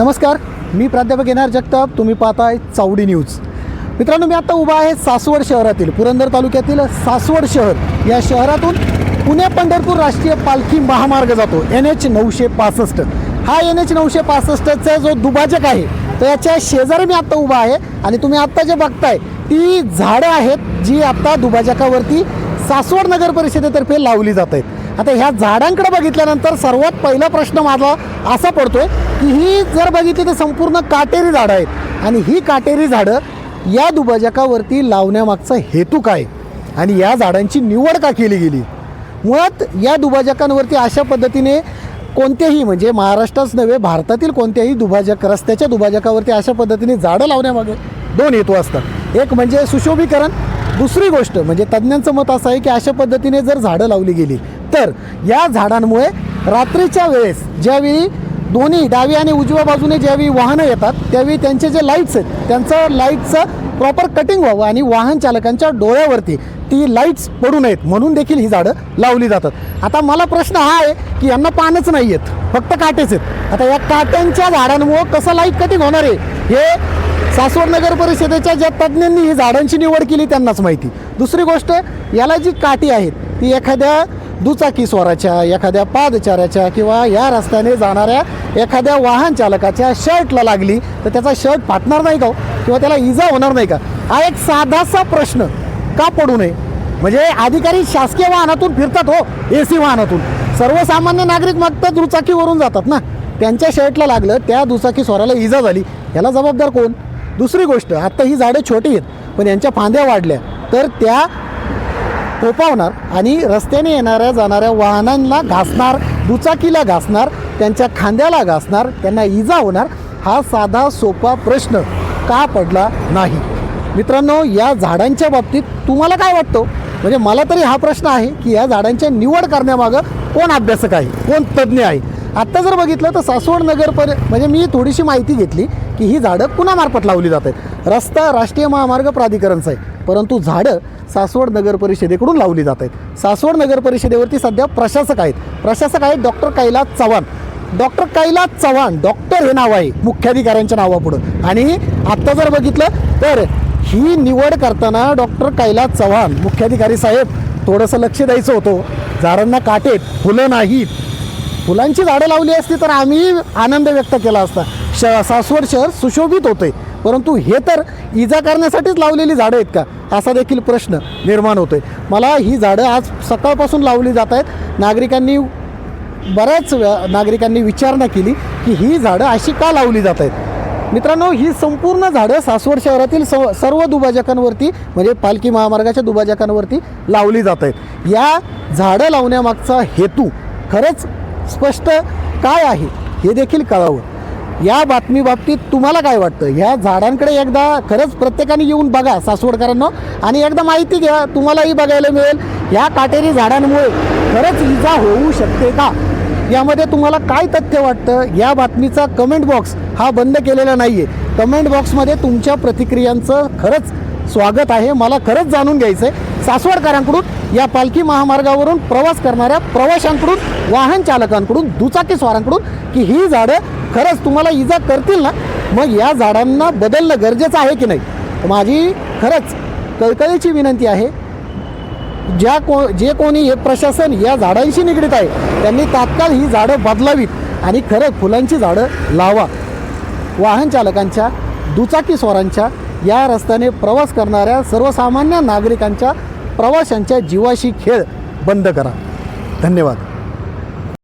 नमस्कार मी प्राध्यापक येणार जगताप तुम्ही पाहताय चावडी न्यूज. मित्रांनो मी आता उभा आहे सासवड शहरातील पुरंदर तालुक्यातील सासवड शहर. या शहरातून पुणे पंढरपूर राष्ट्रीय पालखी महामार्ग जातो एन एच नऊशे पासष्ट. हा एन एच नऊशे पासष्टचा जो दुभाजक आहे तर याच्या शेजारी मी आत्ता उभा आहे आणि तुम्ही आत्ता जे बघताय ती झाडं आहेत जी आत्ता दुभाजकावरती सासवड नगर परिषदेतर्फे लावली जात आहेत. आता ह्या झाडांकडे बघितल्यानंतर सर्वात पहिला प्रश्न माझा असा पडतोय की ही जर बघितली तर संपूर्ण काटेरी झाडं आहेत. आणि ही काटेरी झाडं या दुभाजकावरती लावण्यामागचा हेतू काय? आणि या झाडांची निवड का केली गेली? मुळात या दुभाजकांवरती अशा पद्धतीने कोणत्याही म्हणजे महाराष्ट्रच नव्हे भारतातील कोणत्याही दुभाजक रस्त्याच्या दुभाजकावरती अशा पद्धतीने झाडं लावण्यामागे दोन हेतू असतात. एक म्हणजे सुशोभीकरण दुसरी गोष्ट म्हणजे तज्ज्ञांचं मत असं आहे की अशा पद्धतीने जर झाडं लावली गेली तर या झाडांमुळे रात्रीच्या वेळेस ज्यावेळी दोन्ही डावी आणि उजव्या बाजूने ज्यावेळी वाहनं येतात त्यावेळी त्यांचे जे लाईट्स आहेत त्यांचं लाईटचं प्रॉपर कटिंग व्हावं आणि वाहन चालकांच्या डोळ्यावरती ती लाईट्स पडू नयेत. म्हणून देखील ही झाडं लावली जातात. आता मला प्रश्न हा आहे की यांना पानच नाही आहेत फक्त काटेच आहेत. आता या काट्यांच्या झाडांमुळं कसं लाइट कटिंग होणार आहे हे सासवड नगर परिषदेच्या ज्या तज्ज्ञांनी ही झाडांची निवड केली त्यांनाच माहिती. दुसरी गोष्ट याला जी काठी आहेत ती एखाद्या दुचाकी स्वाराच्या एखाद्या पादचाऱ्याच्या किंवा या रस्त्याने जाणाऱ्या एखाद्या वाहन चालकाच्या शर्टला लागली तर त्याचा शर्ट फाटणार नाही का हो? किंवा त्याला इजा होणार नाही का? हा एक साधासा प्रश्न का पडू नये? म्हणजे अधिकारी शासकीय वाहनातून फिरतात हो ए सी वाहनातून. सर्वसामान्य नागरिक मागतात दुचाकीवरून जातात ना. त्यांच्या शर्टला लागलं त्या दुचाकी स्वराला इजा झाली. याला जबाबदार कोण? दुसरी गोष्ट आत्ता ही झाडं छोटी आहेत पण यांच्या फांद्या वाढल्या. तर त्या फोपावणार आणि रस्त्याने येणाऱ्या जाणाऱ्या वाहनांना घासणार दुचाकीला घासणार त्यांच्या खांद्याला घासणार त्यांना इजा होणार हा साधा सोपा प्रश्न का पडला नाही? मित्रांनो या झाडांच्या बाबतीत तुम्हाला काय वाटतं? म्हणजे मला तरी हा प्रश्न आहे की या झाडांच्या निवड करण्यामागं कोण अभ्यासक आहे? कोण तज्ज्ञ आहे? आत्ता जर बघितलं तर सासवड नगर पर म्हणजे मी थोडीशी माहिती घेतली की ही झाडं कुणामार्फत लावली जात आहेत रस्ता राष्ट्रीय महामार्ग प्राधिकरणचं आहे. परंतु झाडं सासवड नगर परिषदेकडून लावली जात आहेत. सासवड नगर परिषदेवरती सध्या प्रशासक आहेत. प्रशासक आहेत doctor Kailas Chavan. Doctor Kailas Chavan doctor हे नाव आहे मुख्याधिकाऱ्यांच्या नावापुढं. आणि आत्ता जर बघितलं तर ही निवड करताना डॉक्टर कैलास चव्हाण मुख्याधिकारी साहेब थोडंसं लक्ष द्यायचं होतं. झाडांना काटेत फुलं नाहीत. फुलांची झाडं लावली असती तर आम्ही आनंद व्यक्त केला असता. श सासवड शहर सुशोभित होते परंतु हे तर इजा करण्यासाठीच लावलेली झाडं आहेत का? असा देखील प्रश्न निर्माण होतो आहे मला ही झाडं आज सकाळपासून लावली जात आहेत. नागरिकांनी बऱ्याच नागरिकांनी विचारणा केली की ही झाडं अशी का लावली जात आहेत? मित्रांनो ही संपूर्ण झाडं सासवड शहरातील स सर्व दुभाजकांवरती म्हणजे पालखी महामार्गाच्या दुभाजकांवरती लावली जात आहेत. या झाडं लावण्यामागचा हेतू खरंच स्पष्ट काय आहे हे देखील कळावं. या बातमीबाबतीत तुम्हाला काय वाटतं? ह्या झाडांकडे एकदा खरंच प्रत्येकाने येऊन बघा सासवडकरांना. आणि एकदा माहिती घ्या तुम्हालाही बघायला मिळेल ह्या काटेरी झाडांमुळे खरंच इजा होऊ शकते का? यामध्ये तुम्हाला काय तथ्य वाटतं? या बातमीचा कमेंट बॉक्स हा बंद केलेला नाही आहे कमेंट बॉक्समध्ये तुमच्या प्रतिक्रियांचं खरंच स्वागत आहे. मला खरंच जाणून घ्यायचं आहे सासवडकरांकडून या पालखी महामार्गावरून प्रवास करणाऱ्या प्रवाशांकडून वाहन चालकांकडून दुचाकीस्वारांकडून की ही झाडं खरंच तुम्हाला इजा करतील ना मग या झाडांना बदलणं गरजेचं आहे की नाही? तर माझी खरंच कळकळीची विनंती आहे. ज्या को जे कोणी हे प्रशासन या झाडांशी निगडीत आहे त्यांनी तात्काळ ही झाडं बदलावीत आणि खरं फुलांची झाडं लावा. वाहन चालकांच्या दुचाकी स्वारांच्या या रस्त्याने प्रवास करणाऱ्या सर्वसामान्य नागरिकांच्या प्रवाशांच्या जीवाशी खेळ बंद करा. धन्यवाद.